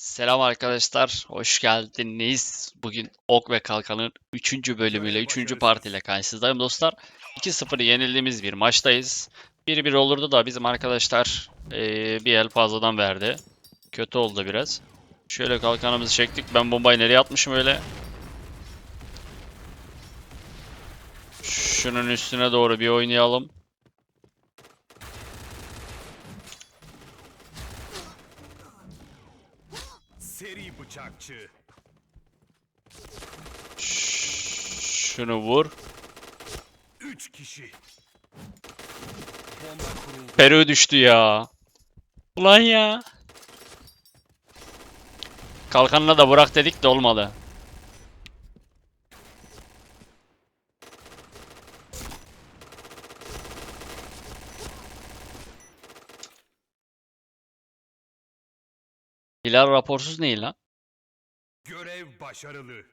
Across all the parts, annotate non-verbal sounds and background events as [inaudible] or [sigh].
Selam arkadaşlar, hoş geldiniz. Bugün Ok ve Kalkan'ın 3. bölümüyle, 3. partiyle karşınızdayım dostlar. 2-0 yenildiğimiz bir maçtayız. 1-1 olurdu da bizim arkadaşlar eee, bir el fazladan verdi. Kötü oldu biraz. Şöyle kalkanımızı çektik. Ben bombayı nereye atmışım öyle? Şunun üstüne doğru bir oynayalım. Seri bıçakçı. Şunu vur. Üç kişi. Peru düştü ya. Ulan ya. Kalkanına da bırak dedik de olmadı. Hilal raporsuz ne lan? Görev başarılı.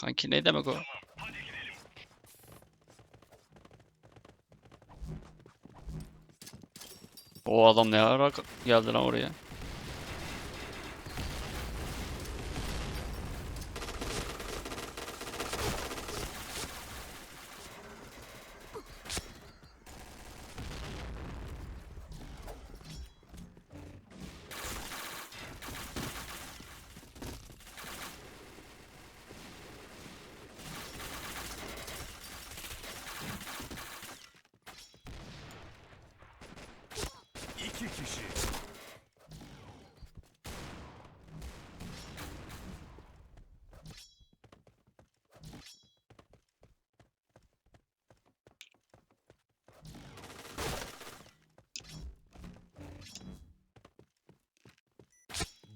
Kanki ne demek o? O adam ne ara geldi lan oraya? İki kişi.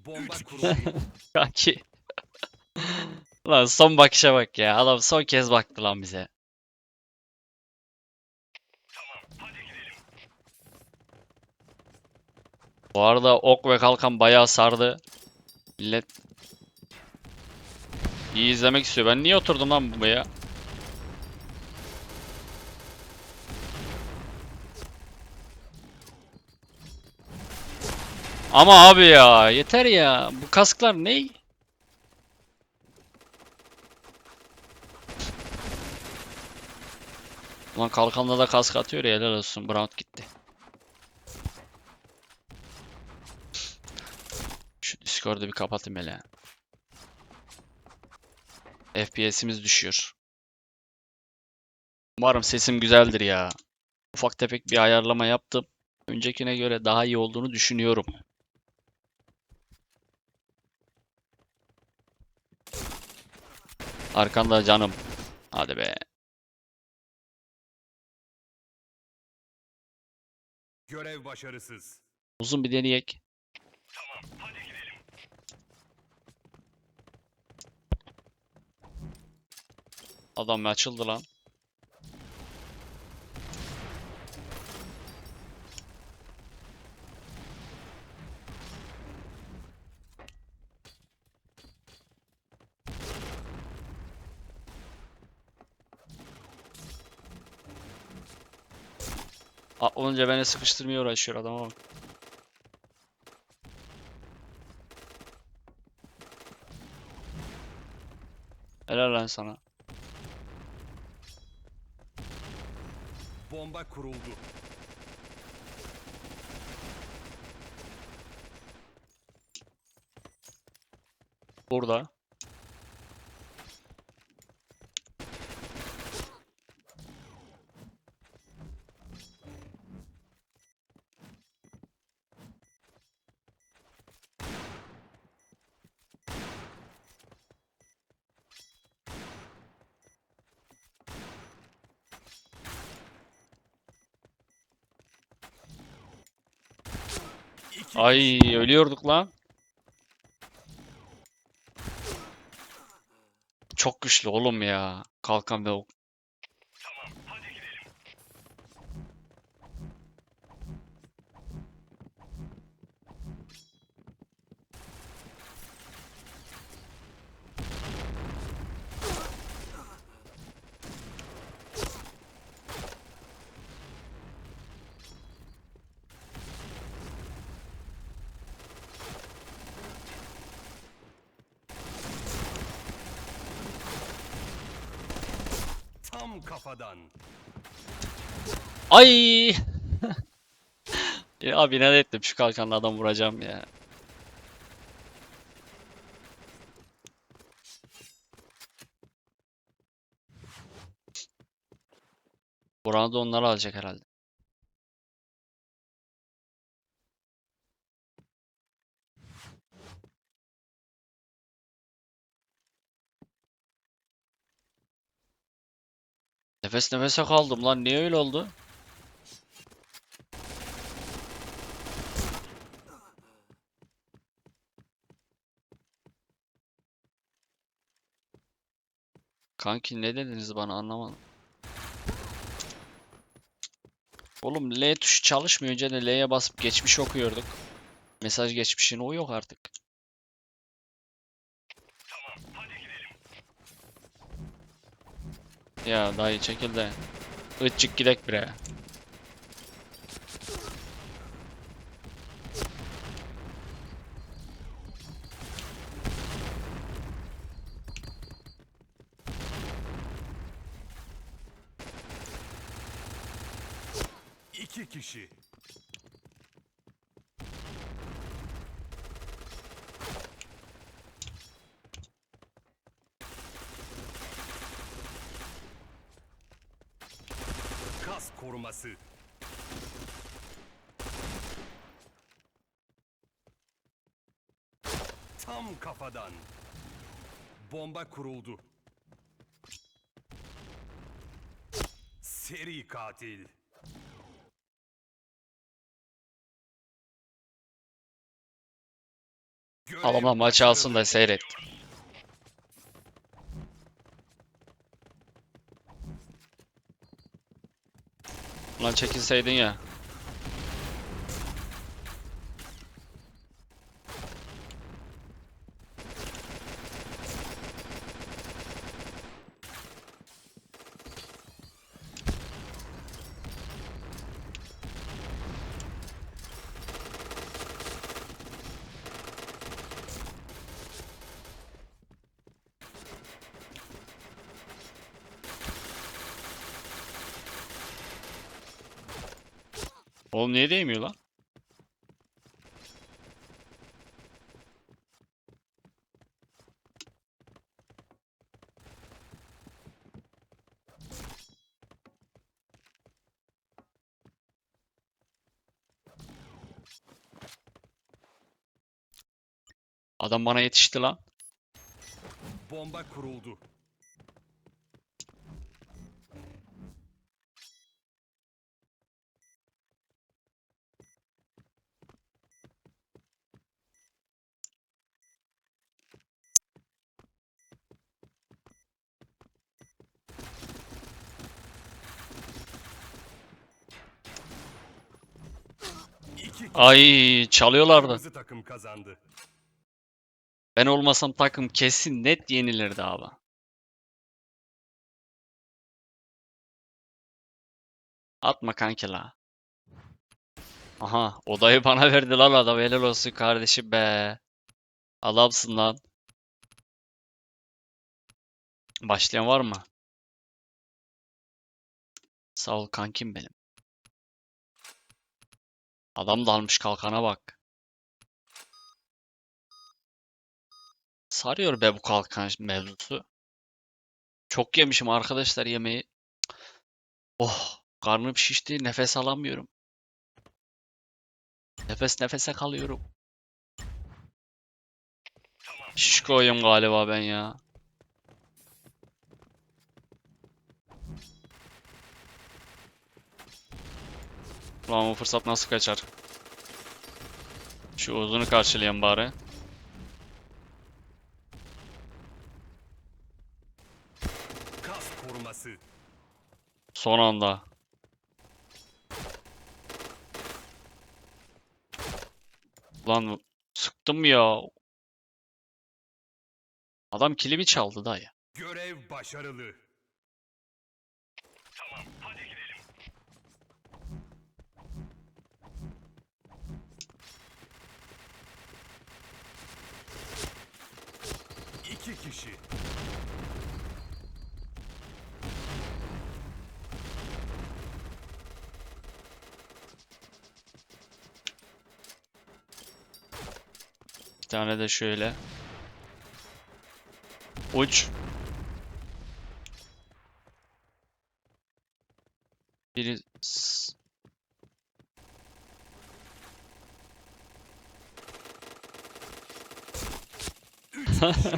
Bomba kuruldu. [laughs] Kanki. Lan son bakışa bak ya. Adam son kez baktı lan bize. Bu arada ok ve kalkan bayağı sardı. Millet iyi izlemek istiyor. Ben niye oturdum lan buraya? Ama abi ya yeter ya. Bu kasklar ne? Ulan kalkanla da kask atıyor ya helal olsun. Brown gitti. Şu Discord'u bir kapatayım hele. FPS'imiz düşüyor. Umarım sesim güzeldir ya. Ufak tefek bir ayarlama yaptım. Öncekine göre daha iyi olduğunu düşünüyorum. Arkanda canım. Hadi be. Görev başarısız. Uzun bir deneyek. Adam açıldı lan. Olunca beni sıkıştırmaya uğraşıyor adama bak. Helal lan sana. Bomba kuruldu. Burada. Ay ölüyorduk lan. Çok güçlü oğlum ya. Kalkan ve. Tam kafadan. Ay! [laughs] ya abi ne ettim şu kalkanla adam vuracağım ya. Buranı da onlar alacak herhalde. Nefes nefese kaldım lan. Niye öyle oldu? Kanki ne dediniz bana anlamadım. Oğlum L tuşu çalışmıyor. Önce de L'ye basıp geçmiş okuyorduk. Mesaj geçmişini o yok artık. Ya dayı çekil de. Itçık gidek bre. İki kişi. Kas koruması. Tam kafadan. Bomba kuruldu. Seri katil. Alama maçı alsın da seyret. Lan çekilseydin ya. Oğlum niye değmiyor lan? Adam bana yetişti lan. Bomba kuruldu. Ay çalıyorlardı. Kırmızı takım kazandı. Ben olmasam takım kesin net yenilirdi abi. Atma kanki la. Aha odayı bana verdi lan adam helal olsun kardeşim be. Adamsın lan. Başlayan var mı? Sağ ol kankim benim. Adam da almış kalkana bak. Sarıyor be bu kalkan mevzusu. Çok yemişim arkadaşlar yemeği. Oh, karnım şişti, nefes alamıyorum. Nefes nefese kalıyorum. Şişkoyum galiba ben ya. Ulan bu fırsat nasıl kaçar? Şu uzunu karşılayayım bari. Son anda. Lan sıktım ya. Adam kilimi çaldı da ya. Görev başarılı. İki kişi. Bir tane de şöyle. Uç. Biri Üç kişi.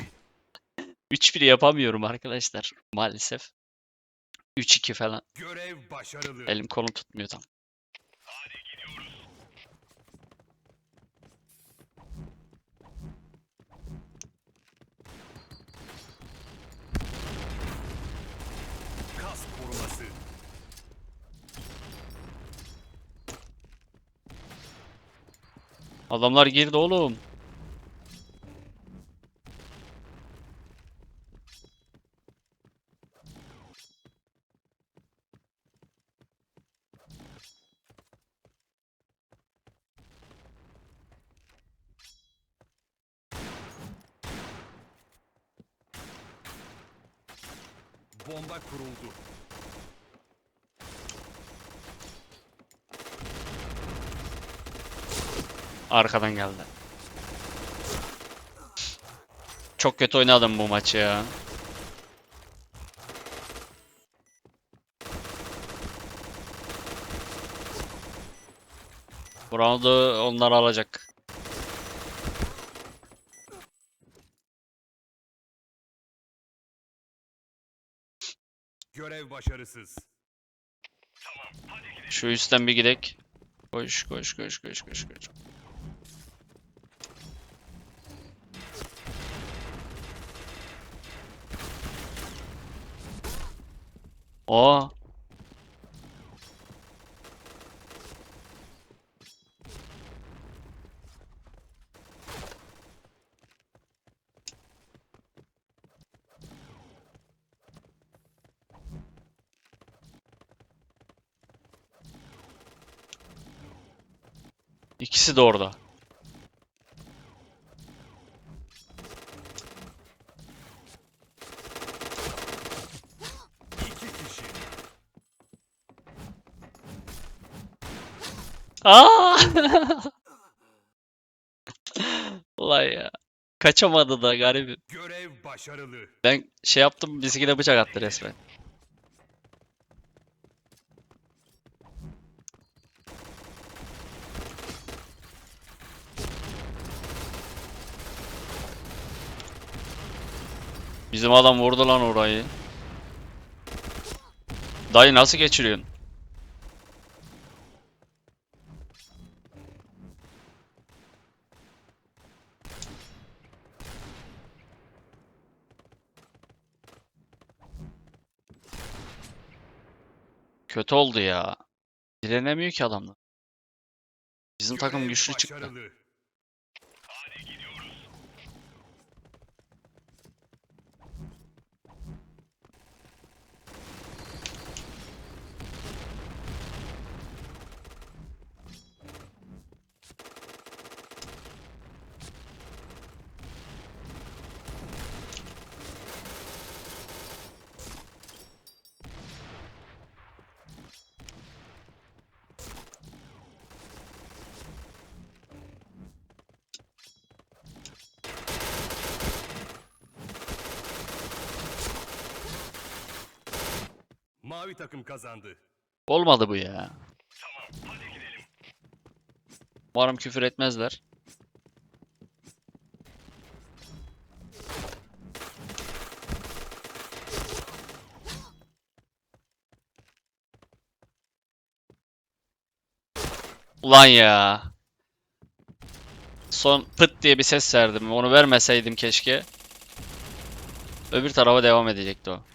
[laughs] biri yapamıyorum arkadaşlar maalesef. 3-2 falan. Görev başarılı. Elim kolum tutmuyor tam. Adamlar girdi oğlum. Bomba kuruldu. Arkadan geldi. Çok kötü oynadım bu maçı ya. Bu roundu onlar alacak. Görev başarısız. Şu üstten bir gidek. Koş koş koş koş koş koş. Aa. İkisi de orada. Aa! [laughs] Ulan ya. Kaçamadı da garibim. Görev başarılı. Ben şey yaptım bizimkine bıçak attı resmen. Bizim adam vurdu lan orayı. Dayı nasıl geçiriyorsun? Kötü oldu ya. Direnemiyor ki adamlar. Bizim takım güçlü çıktı. Mavi takım kazandı. Olmadı bu ya. Umarım küfür etmezler. Ulan ya. Son pıt diye bir ses verdim. Onu vermeseydim keşke. Öbür tarafa devam edecekti o.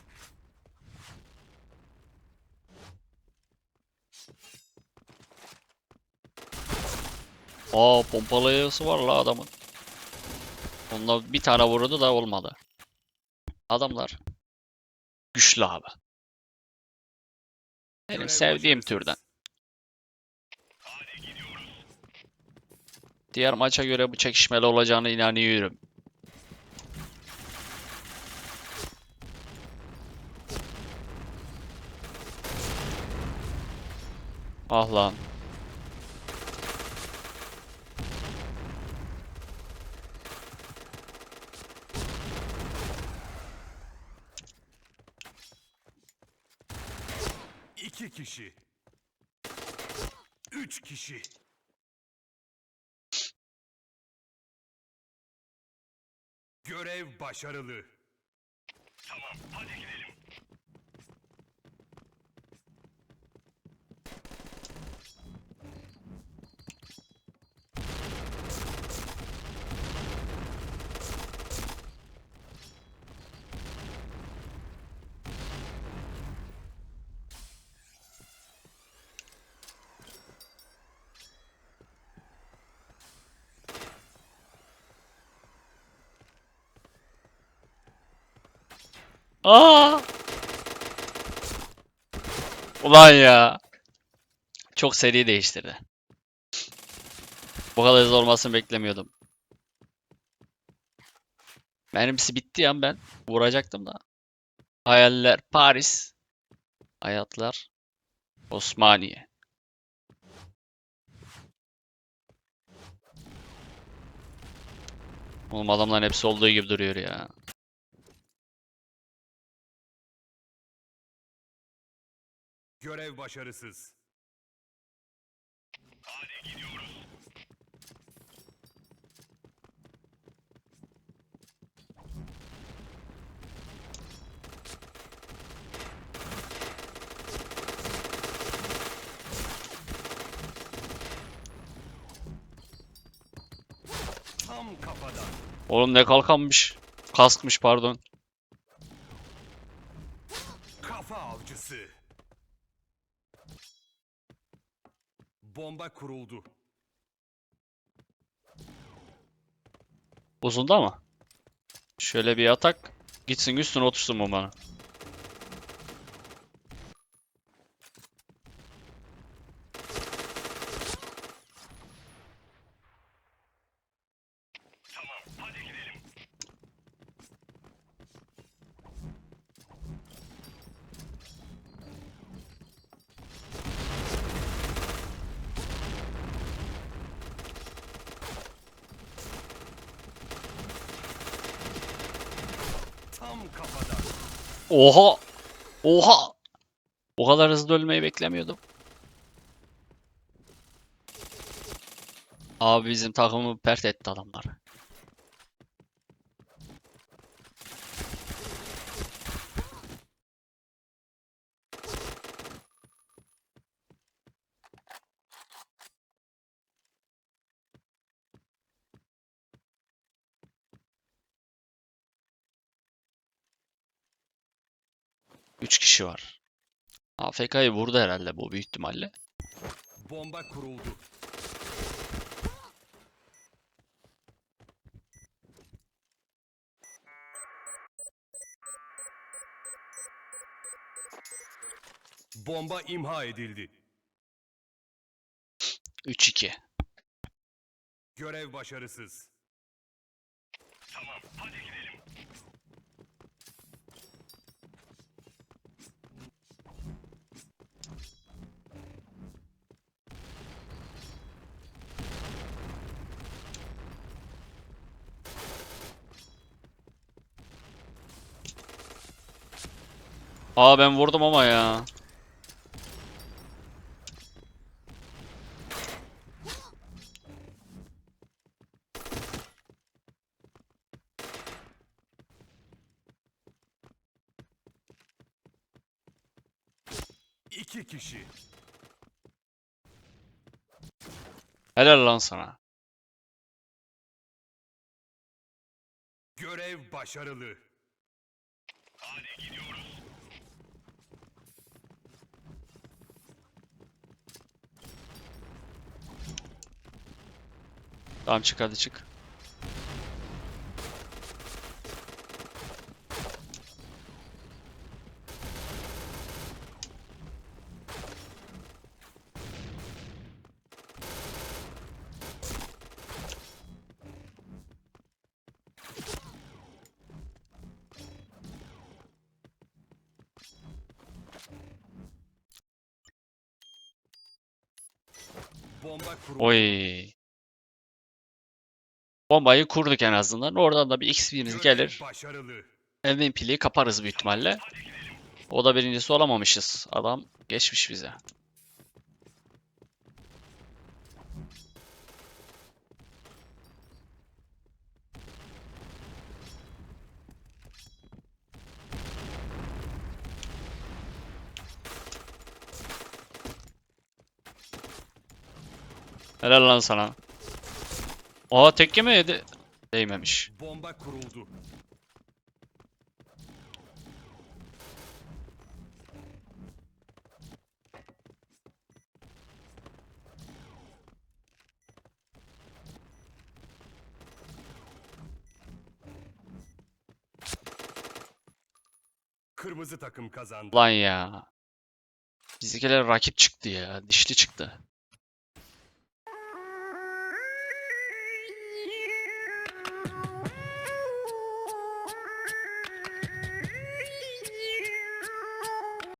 Aa pompalayısı var la adamın. Onunla bir tane vurdu da olmadı. Adamlar güçlü abi. Benim sevdiğim türden. Diğer maça göre bu çekişmeli olacağına inanıyorum. Ah lan. İki kişi. Üç kişi. Görev başarılı. Aa! Ulan ya. Çok seri değiştirdi. Bu kadar hızlı olmasını beklemiyordum. Benimsi bitti ya ben vuracaktım da. Hayaller Paris. Hayatlar Osmaniye. Oğlum adamların hepsi olduğu gibi duruyor ya. Görev başarısız. Tam kafadan. Oğlum ne kalkanmış. Kaskmış pardon. Kuruldu. Uzunda mı? Şöyle bir atak. Gitsin üstüne otursun bu bana. Tam kafadan. Oha! Oha! O kadar hızlı ölmeyi beklemiyordum. Abi bizim takımı pert etti adamlar. Üç kişi var. AFK'yı vurdu herhalde bu büyük ihtimalle. Bomba kuruldu. Bomba imha edildi. 3-2. Görev başarısız. Aa ben vurdum ama ya. İki kişi. Helal lan sana. Görev başarılı. Tamam çık hadi çık. Oy. Bombayı kurduk en azından. Oradan da bir XP'miz Görev gelir. MVP'liği kaparız büyük ihtimalle. O da birincisi olamamışız. Adam geçmiş bize. Helal lan sana. Aa tek mi yedi? Değmemiş. Bomba kuruldu. Kırmızı takım kazandı. Lan ya. Bizimkiler rakip çıktı ya. Dişli çıktı.